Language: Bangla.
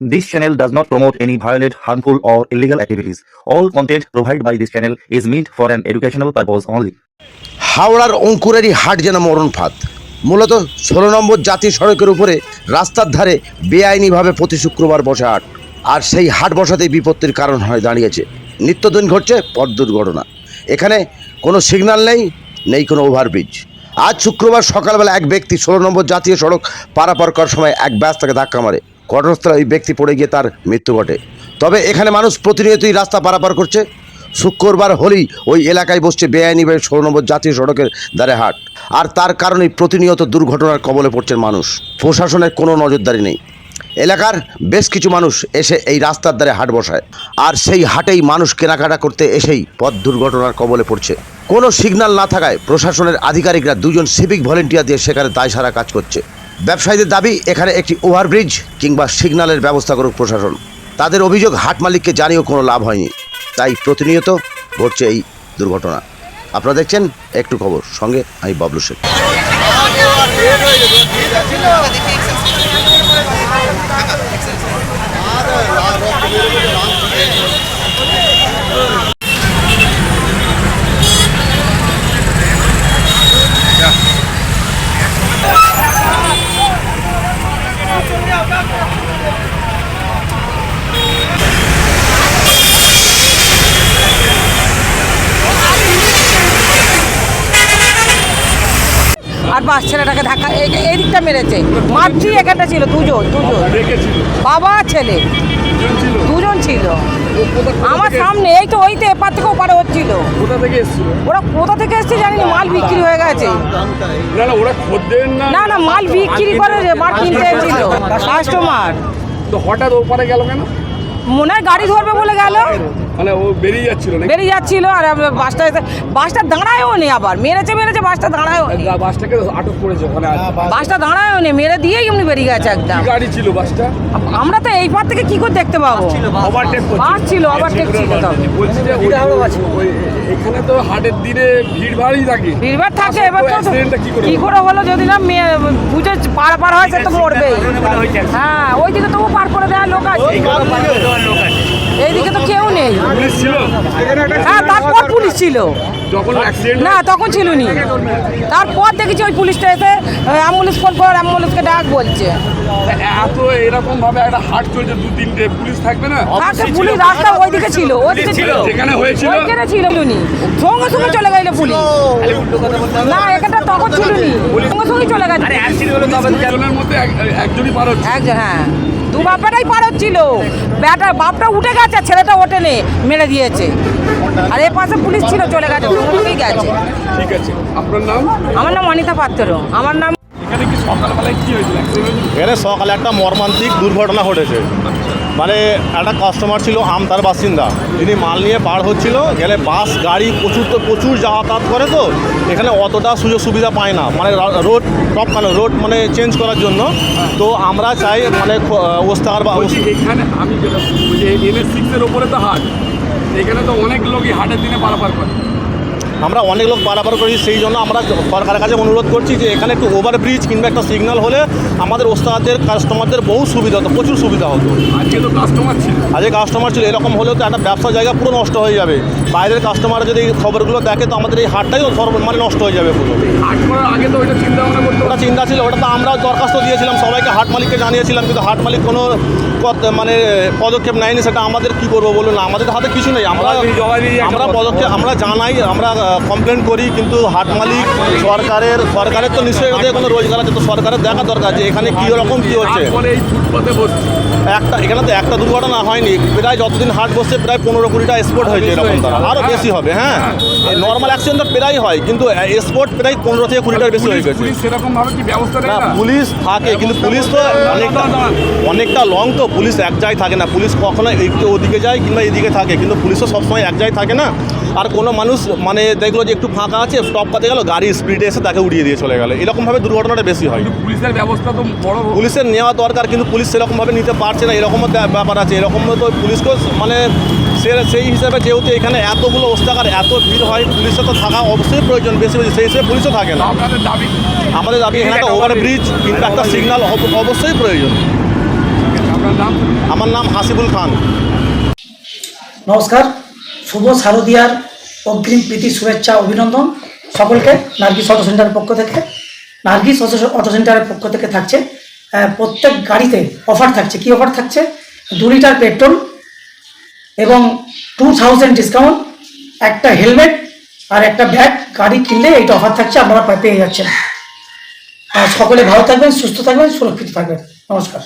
This channel does not promote any violent, harmful, or illegal activities. All content provided by this channel is meant for an educational purpose only. হাওড়ার অঙ্কুরেরই হাট যেন মরণ ফাঁদ মূলত ষোলো নম্বর জাতীয় সড়কের উপরে রাস্তার ধারে বেআইনিভাবে প্রতি শুক্রবার বসে হাট। আর সেই হাট বসাতেই বিপত্তির কারণ হয়ে দাঁড়িয়েছে। নিত্যদিন ঘটছে পথ দুর্ঘটনা। এখানে কোনো সিগন্যাল নেই নেই কোনো ওভারব্রিজ। আজ শুক্রবার সকালবেলা এক ব্যক্তি ষোলো নম্বর জাতীয় সড়ক পারাপার করার সময় এক ব্যাস তাকে ধাক্কা মারে। ঘটনাস্থলে ওই ব্যক্তি পড়ে গিয়ে তার মৃত্যু ঘটে। তবে এখানে মানুষ প্রতিনিয়তই রাস্তা পারাপার করছে। শুক্রবার হলেই ওই এলাকায় বসছে বেআইনিভাবে ষোলো নম্বর জাতীয় সড়কের দ্বারে হাট। আর তার কারণেই প্রতিনিয়ত দুর্ঘটনার কবলে পড়ছেন মানুষ। প্রশাসনের কোনো নজরদারি নেই। এলাকার বেশ কিছু মানুষ এসে এই রাস্তার ধারে হাট বসায়। আর সেই হাটেই মানুষ কেনাকাটা করতে এসেই পথ দুর্ঘটনার কবলে পড়ছে। কোনো সিগন্যাল না থাকায় প্রশাসনের আধিকারিকরা দুজন সিভিক ভলেন্টিয়ার দিয়ে সেখানে দায় সারা কাজ করছে। ব্যবসায়ীদের দাবি, এখানে একটি ওভারব্রিজ কিংবা সিগন্যালের ব্যবস্থা করুক প্রশাসন। তাদের অভিযোগ, হাট মালিককে জানিয়েও কোনো লাভ হয়নি। তাই প্রতিনিয়ত ঘটছে এই দুর্ঘটনা। আপনারা দেখছেন একটু খবর। সঙ্গে আমি বাবলু শেখ। বাস ছেলেটাকে ধাক্কা এই- দিকটা মেরেছে। মাতৃ এখানটা ছিল দুজন দুজন। বাবা ছেলে। দুজন ছিল। আমার সামনে এই তো ওইতে এপার থেকে ওপারে হচ্ছিল। ওরা কোথা থেকে এসছে জানি না, মাল বিক্রি হয়ে গেছে। না না ওরা না? না না মাল বিক্রি করে যে মাল কিনতে এসেছিল। কাস্টমার। তো হঠাৎ ওপারে গেল কেন? মনে হয় গাড়ি ধরবে বলে গেল। মানে ও বেরিয়ে যাচ্ছিল নাকি? বেরিয়ে যাচ্ছিল আর আমরা বাসটা এসে বাসটা দাঁড়ায়ও নি আবার। মেরেছে মেরেছে বাসটা দাঁড়ায়ও নি। বাসটাকে আটক করেছে ওখানে বাসটা দাঁড়ায়ও নি মেরে দিয়েই এমনি বেরিয়ে গেছে একদম। গাড়ি ছিল বাসটা? আমরা তো এই পার থেকে কি করে দেখতে পাবো? ওভারটেক বাস ছিল। ওভারটেক ছিল তবে বলছি যে ওই- ওই- এখানে তো হাটের দিনে ভিড় ভাড়ই থাকে। ভিড়ভাড় থাকে এবার তো কি করে কি হলো? যদি না মেয়ে বুঝে পার পার হয় সে তো মরবেই। হ্যাঁ ওইদিকে তবু পার করে দেওয়ার লোক আছে। এইদিকে তো কেউ নেই। ছিল? হ্যাঁ তারপর পুলিশ ছিল। না তখন ছিল নি তারপর দেখেছি ওই পুলিশটা এসে অ্যাম্বুলেন্স ফোন করে অ্যাম্বুলেন্সকে ডাক বলছে। এত এরকম ভাবে একটা হাট চলছে দু তিনটে পুলিশ থাকবে না? তারপরে পুলিশ রাস্তা ওইদিকে ছিল ওইদিকে ছিল যেখানে হয়েছিল। ওইখানে ছিল নি সঙ্গে সঙ্গে চলে গেল পুলিশ। না এখানটা তখন ছিল নি সঙ্গে সঙ্গে চলে গেছে জনের মধ্যে একজনই পার হচ্ছে। একজন হ্যাঁ। দু বাপাটাই পার হচ্ছিল। ব্যাটা বাপটা উঠে গেছে। আর ছেলেটা ওঠেনি মেরে দিয়েছে। আর এ পাশে পুলিশ ছিল চলে গেছে গেছে। ঠিক আছে। আপনার নাম? আমার নাম অনিতা পাত্র। আমার নাম এখানে কি সকালবেলায় কি হয়েছিল? এখানে সকালে একটা মর্মান্তিক দুর্ঘটনা ঘটেছে। মানে একটা কাস্টমার ছিল আমতার বাসিন্দা। তিনি মাল নিয়ে পার হচ্ছিল, গেলে বাস, গাড়ি, প্রচুর তো প্রচুর যাতায়াত করে তো, এখানে অতটা সুযোগ সুবিধা পায় না। মানে রোড টপ কেন রোড মানে চেঞ্জ করার জন্য। তো আমরা চাই মানে ওস্তাগার বা এখানে আমি যেটা এনএস সিক্সের ওপরে তো হাট। এখানে তো অনেক লোকই হাটের দিনে পারাপার করে। আমরা অনেক লোক পারাপার করি সেই জন্য আমরা সরকারের কাছে অনুরোধ করছি যে এখানে একটু ওভারব্রিজ কিংবা একটা সিগন্যাল হলে আমাদের ওস্তাদের কাস্টমারদের বহু সুবিধা হতো প্রচুর সুবিধা হতো। আজকে তো কাস্টমার ছিল। আজকে কাস্টমার ছিল এরকম হলেও তো একটা ব্যবসা জায়গা পুরো নষ্ট হয়ে যাবে। বাইরের কাস্টমার যদি এই খবরগুলো দেখে তো আমাদের এই হাটটাই সর্ব মানে নষ্ট হয়ে যাবে পুরো। আগে তো ওইটা চিন্তা ভাবনা করতে ওটা চিন্তা ছিল ওটা তো আমরা দরখাস্ত দিয়েছিলাম সবাইকে হাট মালিককে জানিয়েছিলাম কিন্তু হাট মালিক কোনো মানে পদক্ষেপ নেয়নি সেটা আমাদের কি করব বলুন আমাদের হাতে কিছু নেই। আমরা আমরা পদক্ষেপ আমরা জানাই আমরা কমপ্লেন করি কিন্তু হাট মালিক সরকারের সরকারের তো নিশ্চয়ই ওদের কোনো রোজগার আছে তো সরকারের দেখা দরকার যে এখানে কী রকম কী হচ্ছে। একটা এখানে তো একটা দুর্ঘটনা হয়নি প্রায় যতদিন হাট বসছে প্রায় পনেরো কুড়িটা স্পোর্ট হয়েছে এরকম তারা আরও বেশি হবে হ্যাঁ। নর্মাল অ্যাক্সিডেন্ট তো প্রায় হয় কিন্তু স্পোর্ট প্রায় পনেরো থেকে কুড়িটার বেশি হয়ে গেছে। পুলিশ থাকে কিন্তু পুলিশ তো অনেকটা অনেকটা লং তো পুলিশ এক জায়গায় থাকে না। পুলিশ কখনো একটু ওদিকে যায় কিংবা এদিকে থাকে কিন্তু পুলিশও সবসময় এক জায়গায় থাকে না। আর কোনো মানুষ মানে দেখল যে একটু ফাঁকা আছে স্টপ পাতে গেল গাড়ি স্পিডে এসে তাকে উড়িয়ে দিয়ে চলে গেল। এরকমভাবে দুর্ঘটনাটা বেশি হয়। পুলিশের ব্যবস্থা তো বড় পুলিশের নেওয়া দরকার কিন্তু পুলিশ সেরকমভাবে নিতে পারছে না। এরকমও ব্যাপ- ব্যাপার আছে। এরকম তো পুলিশকেও মানে সে সেই হিসাবে যেহেতু এখানে এতগুলো ওস্তাকার এত ভিড় হয় পুলিশের তো থাকা অবশ্যই প্রয়োজন বেশি বেশি। সেই হিসেবে পুলিশও থাকে না। আমাদের দাবি এখানে একটা ওভারব্রিজ কিংবা একটা সিগন্যাল অবশ্যই প্রয়োজন। আপনার নাম? আমার নাম হাসিবুল খান। নমস্কার শুভ শারদিয়ার অগ্রিম প্রীতি শুভেচ্ছা অভিনন্দন সকলকে নার্গিস অটো সেন্টারের পক্ষ থেকে। নার্গিস অটো- অটো সেন্টারের পক্ষ থেকে থাকছে প্রত্যেক গাড়িতে অফার থাকছে। কি অফার থাকছে? দু লিটার পেট্রোল এবং টু থাউজেন্ড ডিসকাউন্ট একটা হেলমেট আর একটা ব্যাগ। গাড়ি কিনলে এইটা অফার থাকছে আপনারা পেয়ে যাচ্ছেন। সকলে ভালো থাকবেন সুস্থ থাকবেন সুরক্ষিত থাকবেন। নমস্কার।